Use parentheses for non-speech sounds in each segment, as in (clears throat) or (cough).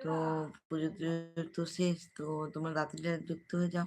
তো পুজো তো শেষ তো তোমরা রাত্রিটা যুক্ত হয়ে যাও।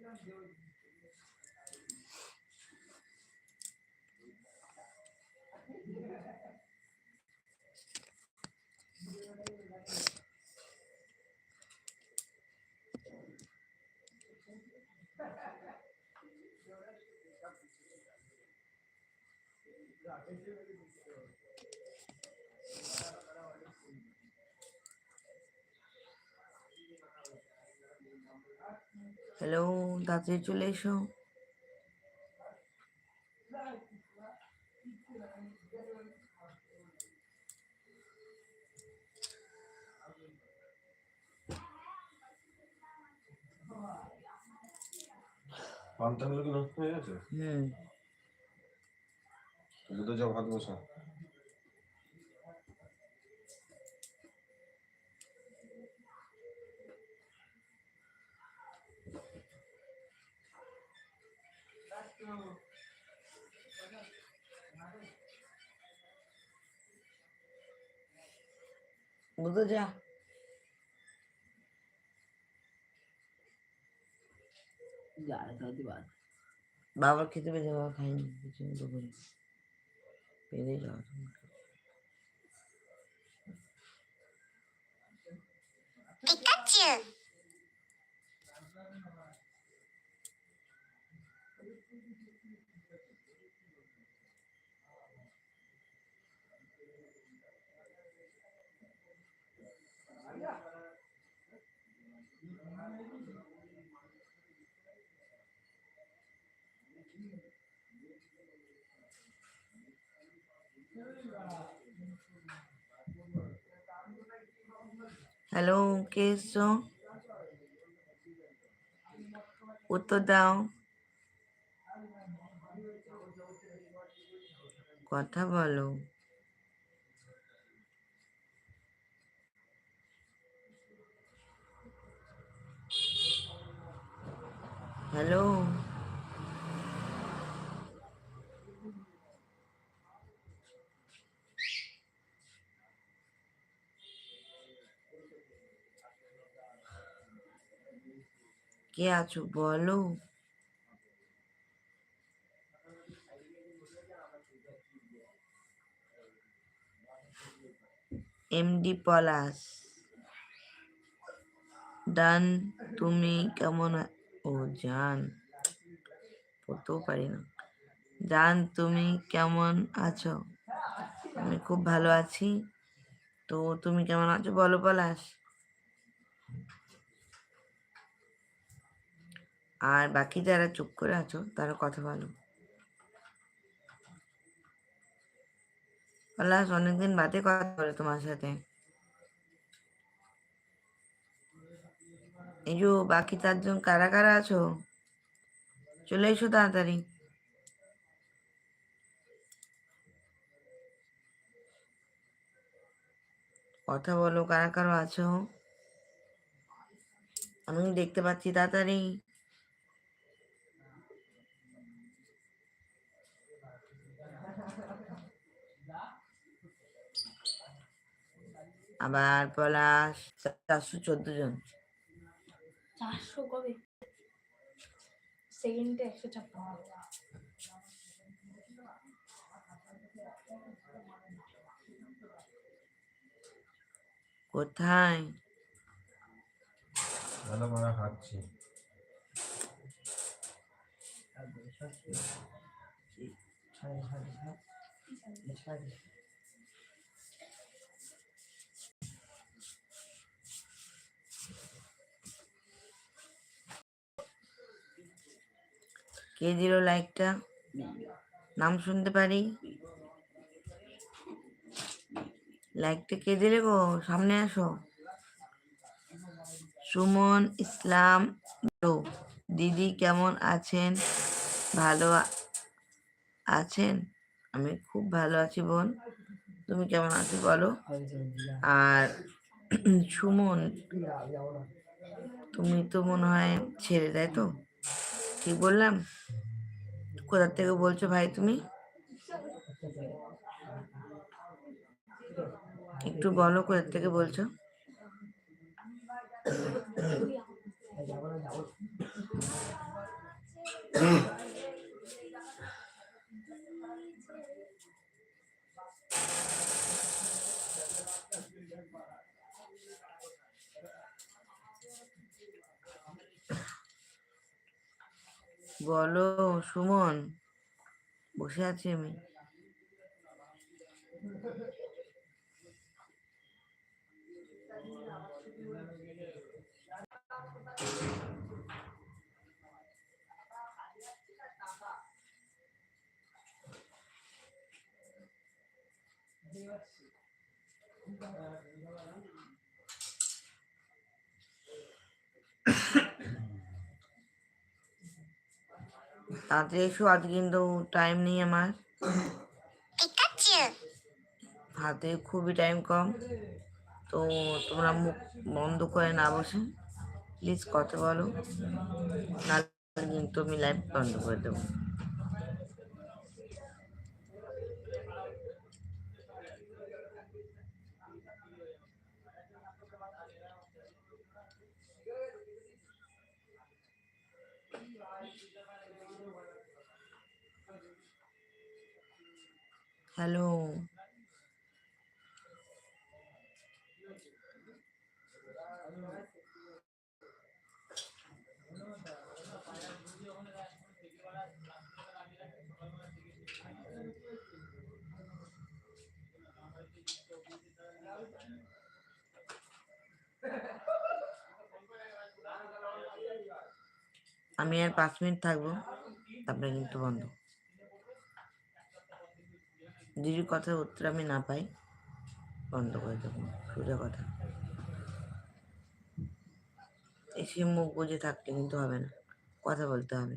Gracias. হ্যালো তাড়াতাড়ি চলে এসো। পান্তাগুলো কি নষ্ট হয়ে গেছে? হুম 무대자 하고서 무대자 이거 알아서 어디 마블 키드맨 제가 가는 그 정도 보니까 Beni lazım. Pikachu. হ্যালো এসছো উত্তর দাও কথা বলো হ্যালো কে আছো বলো। এমডি পলাশ। ডান, তুমি কেমন ও জান। পড়তেও পারি না। জান তুমি কেমন আছো? আমি খুব ভালো আছি। তো তুমি কেমন আছো বলো পলাশ। আর বাকি যারা চুপ করে আছো, তারা কথা বলো। পলাশ অনেকদিন বাদে কথা বলে তোমার সাথে। এই যে বাকি চারজন কারা কারা আছো? চলে এসো তাড়াতাড়ি। কথা বলো, কারা কারা আছো? আমি দেখতে পাচ্ছি তাড়াতাড়ি। আবার পলাশ চারশো চোদ্দ জন চারশো কবে সেকেন্ডে একশো ছাপ্পান্ন কোথায় ভালো মারা খাচ্ছি কে দিল লাইকটা নাম শুনতে পারি? লাইকটা কে দিলে গো? সামনে আসো। সুমন ইসলাম দিদি কেমন আছেন? ভালো আছেন? আমি খুব ভালো আছি বোন। তুমি কেমন আছো বলো? আর (clears throat) সুমন, তুমি তো মনে হয় ছেড়ে দেয় তো? ঠিক বললাম? কোথার থেকে বলছো ভাই তুমি? একটু বলো কোথার থেকে বলছো? বলো সুমন। বসে আছি আমি। তাড়াতাড়ি এসো আজ কিন্তু টাইম নেই আমার। হাতে খুবই টাইম কম। তো তোমরা মুখ বন্ধ করে না বসে প্লিজ কথা বলো। না কিন্তু আমি লাইভ বন্ধ করে দেবো। হ্যালো আমি আর পাঁচ মিনিট থাকব তারপরে কিন্তু বন্ধ যদি কথার উত্তর আমি না পাই। বন্ধ করে দেবো, সোজা কথা। এসে মুখ বুঝে থাকতে কিন্তু হবে না, কথা বলতে হবে।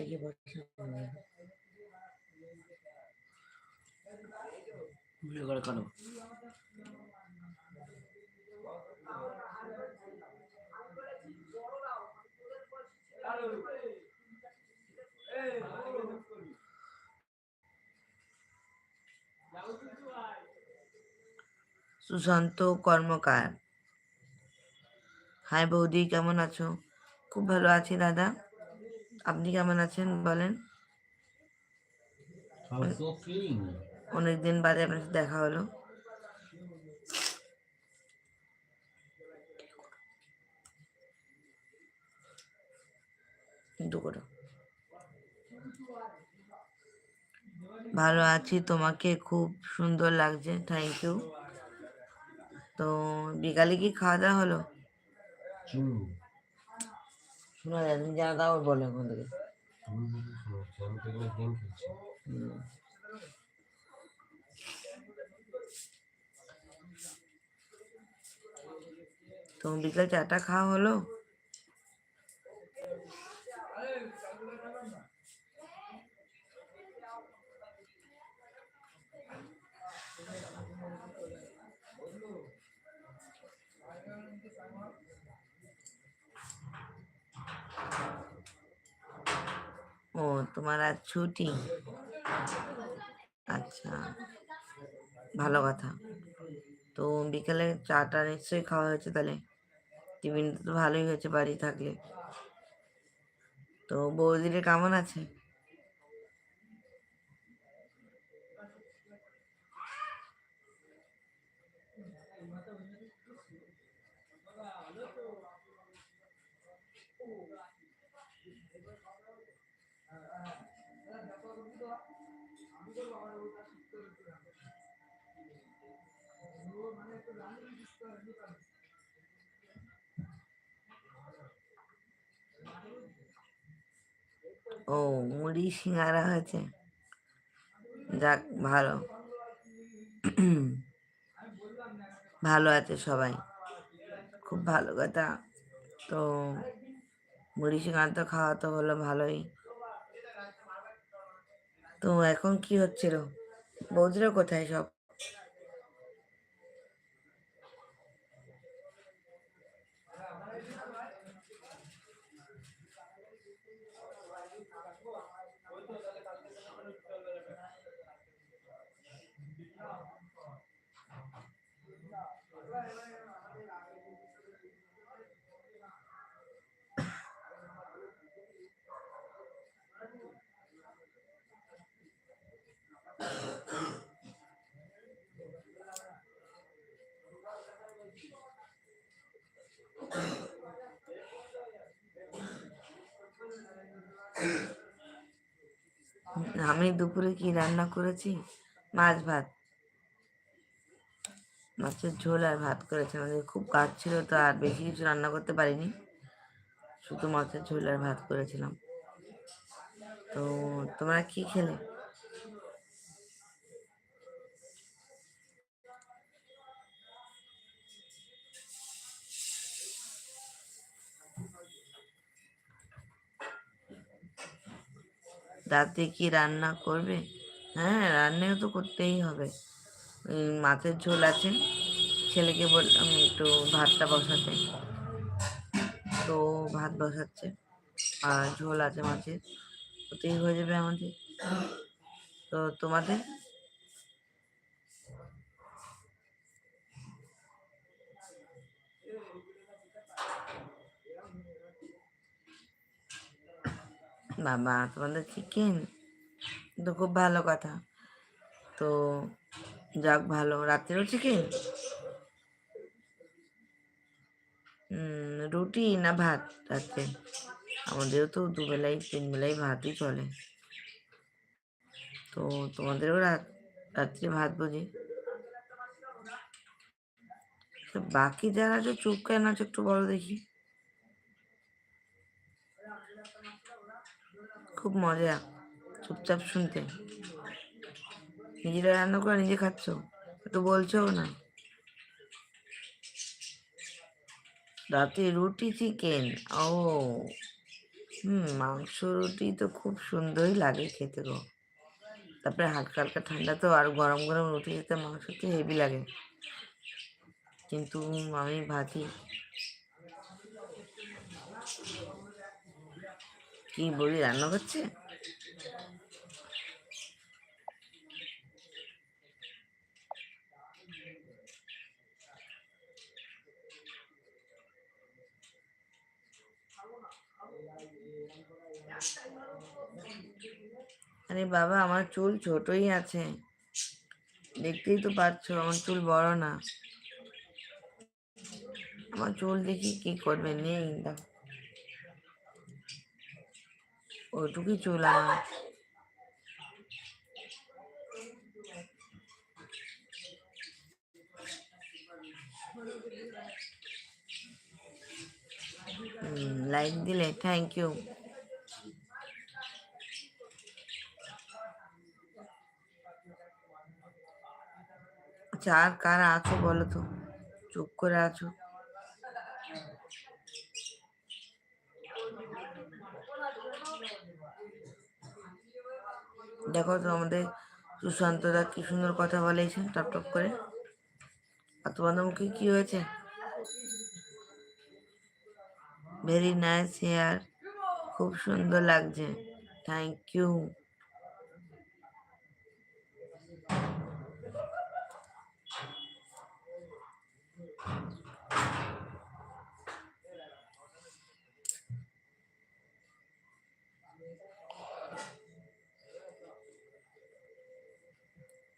কি বসে মনে করে কাটো সুশান্ত কর্মকার। হাই বৌদি কেমন আছো? খুব ভালো আছি দাদা। আপনি কেমন আছেন বলেন? অনেকদিন বাদে আপনার সাথে দেখা হলো। ভালো আছি তোমাকে খুব সুন্দর লাগছে। থ্যাংক ইউ তো বিকালে কি খাওয়া দাওয়া হলো. শোনা যায় তুমি জানা দাও বলো এখন থেকে। তো বিকাল চাটা খাওয়া হলো? ও, তোমার আজ ছুটি? আচ্ছা ভালো কথা। তো বিকেলে চাটা নিশ্চয়ই খাওয়া হয়েছে তাহলে? টিফিন তো ভালোই হয়েছে বাড়ি থাকলে। তো বৌদিরে কেমন আছে? ও, মুড়ি, সিঙ্গারা হয়েছে। যাক, ভালো। ভালো আছে সবাই। খুব ভালো কথা। তো, মুড়ি, সিঙ্গারা তো খাওয়া তো হলো ভালোই। তো এখন কি হচ্ছিল? বৌদিরা কোথায় সব? আমি দুপুরে কি রান্না করেছি? মাছ ভাত। মাছের ঝোল আর ভাত করেছি। আমাদের খুব কাজ ছিল, তো আর বেশি কিছু রান্না করতে পারিনি। শুধু মাছের ঝোল আর ভাত করেছিলাম। তো তোমরা কি খেলে? রাতে কি রান্না করবে? হ্যাঁ রান্নাও তো করতেই হবে। মাছের ঝোল আছে। ছেলেকে বললাম একটু ভাতটা বসাতে। তো ভাত বসাচ্ছে। আর ঝোল আছে মাছের। ওতেই হয়ে যাবে আমাদের। তো তোমাদের? বাবা, তোমাদের চিকেন তো খুব ভালো কথা। তো যাক, ভালো। রাত্রেও চিকেন রুটি না ভাত? রাত্রে। আমাদেরও তো দুবেলাই তিন বেলাই ভাতই চলে। তো তোমাদেরও রাত, রাত্রে ভাত বুঝি। বাকি যারা যে চুপ কেন আছে একটু বড় দেখি। খুব মজা। চুপচাপ শুনতে। নিজেরা রান্না করে নিজে খাচ্ছ? একটু বলছো না। রাতে রুটি চিকেন? ও, হুম, মাংস, রুটি তো খুব সুন্দরই লাগে খেতে গো। তারপরে হালকা হালকা ঠান্ডা তো, আর গরম গরম রুটি খেতে মাংস তো হেভি লাগে। কিন্তু আমি ভাতি কি বলি, রান্না করছে? আরে বাবা, আমার চুল ছোটই আছে। দেখতেই তো পাচ্ছো, আমার চুল বড় না। আমার চুল দেখি কি করবে, নেই, দেখো। ওইটুকুই চুল আমার লাইক দিলে থ্যাংক ইউ আর কারা আছো বলো তো? চুপ করে আছো। দেখো তো আমাদের সুশান্ত দা কি সুন্দর কথা বলেছে, টপ টপ করে। আর তোমাদের মুখে কি হয়েছে? ভেরি নাইস হেয়ার খুব সুন্দর লাগছে। থ্যাংক ইউ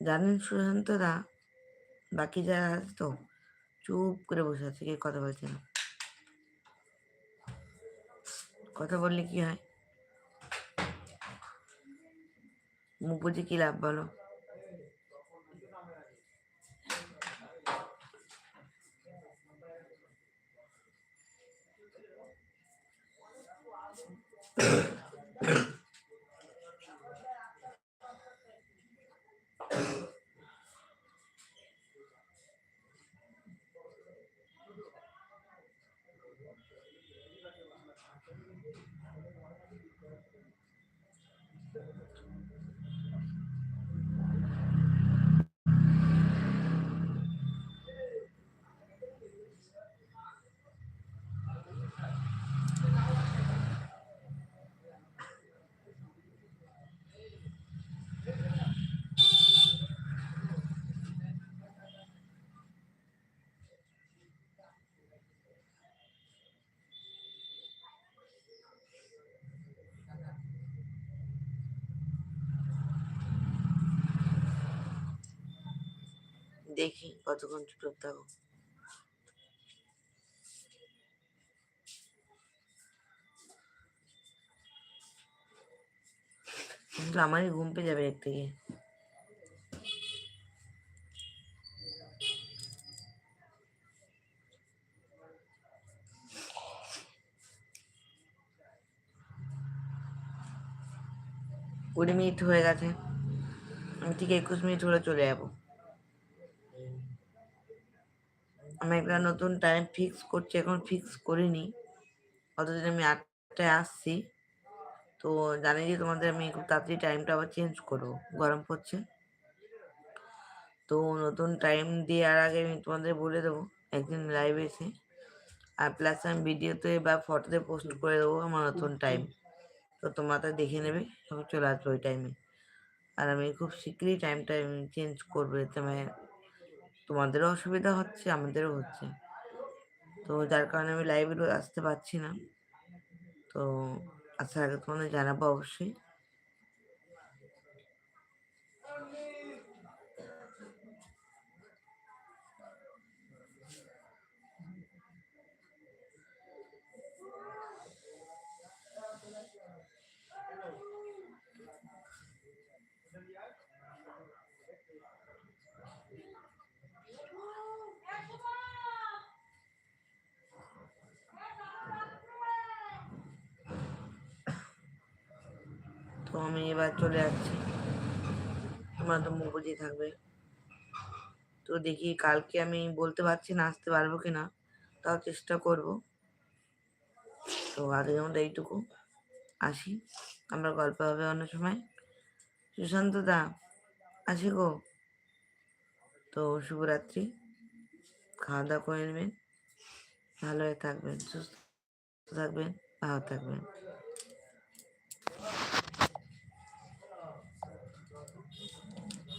জানেন সুশান্ত দা? বাকি যারা তো, চুপ করে বসে আছে, কেউ কথা বলছে না। কথা বললে কি হয়? মুখ বুঝে কি লাভ বলো? (coughs) I don't want to be দেখি কতক্ষণ চুপ থাকো কিন্তু আমারই ঘুম পেয়ে যাবে এক থেকে। কুড়ি মিনিট হয়ে গেছে। আমি ঠিক একুশ মিনিট হলে চলে যাব। আমি একটা নতুন টাইম ফিক্স করছি এখন ফিক্স করিনি। অতদিন আমি আটটায় আসছি। তো জানি যে তোমাদের আমি খুব তাড়াতাড়ি টাইমটা আবার চেঞ্জ করব। গরম পড়ছে। তো নতুন টাইম দেওয়ার আগে আমি তোমাদের বলে দেবো একদিন লাইভ এসে। আর প্লাস আমি ভিডিওতে বা ফটোতে পোস্ট করে দেবো আমার নতুন টাইম তো তোমরা তা দেখে নেবে চলে আসবে ওই টাইমে আর আমি খুব শীঘ্রই টাইমটা চেঞ্জ করব এতে মানে তোমাদেরও অসুবিধা হচ্ছে, আমাদেরও হচ্ছে। তো যার কারণে আমি লাইভে আসতে পারছি না। তো আসার আগে তোমাদের জানাব অবশ্যই। তো আমি এবার চলে যাচ্ছি। আমার তো মুখ থাকবে। তো দেখি কালকে আমি বলতে পারছি না, আসতে পারব কি না তাও চেষ্টা করব। তো আজকের মধ্যে এইটুকু। আসি। আমরা গল্প হবে অন্য সময়। সুশান্ত দা, আসি গো। তো শুভরাত্রি। খাওয়া দাওয়া করে নেবেন। ভালো থাকবেন, সুস্থ থাকবেন, ভালো থাকবেন।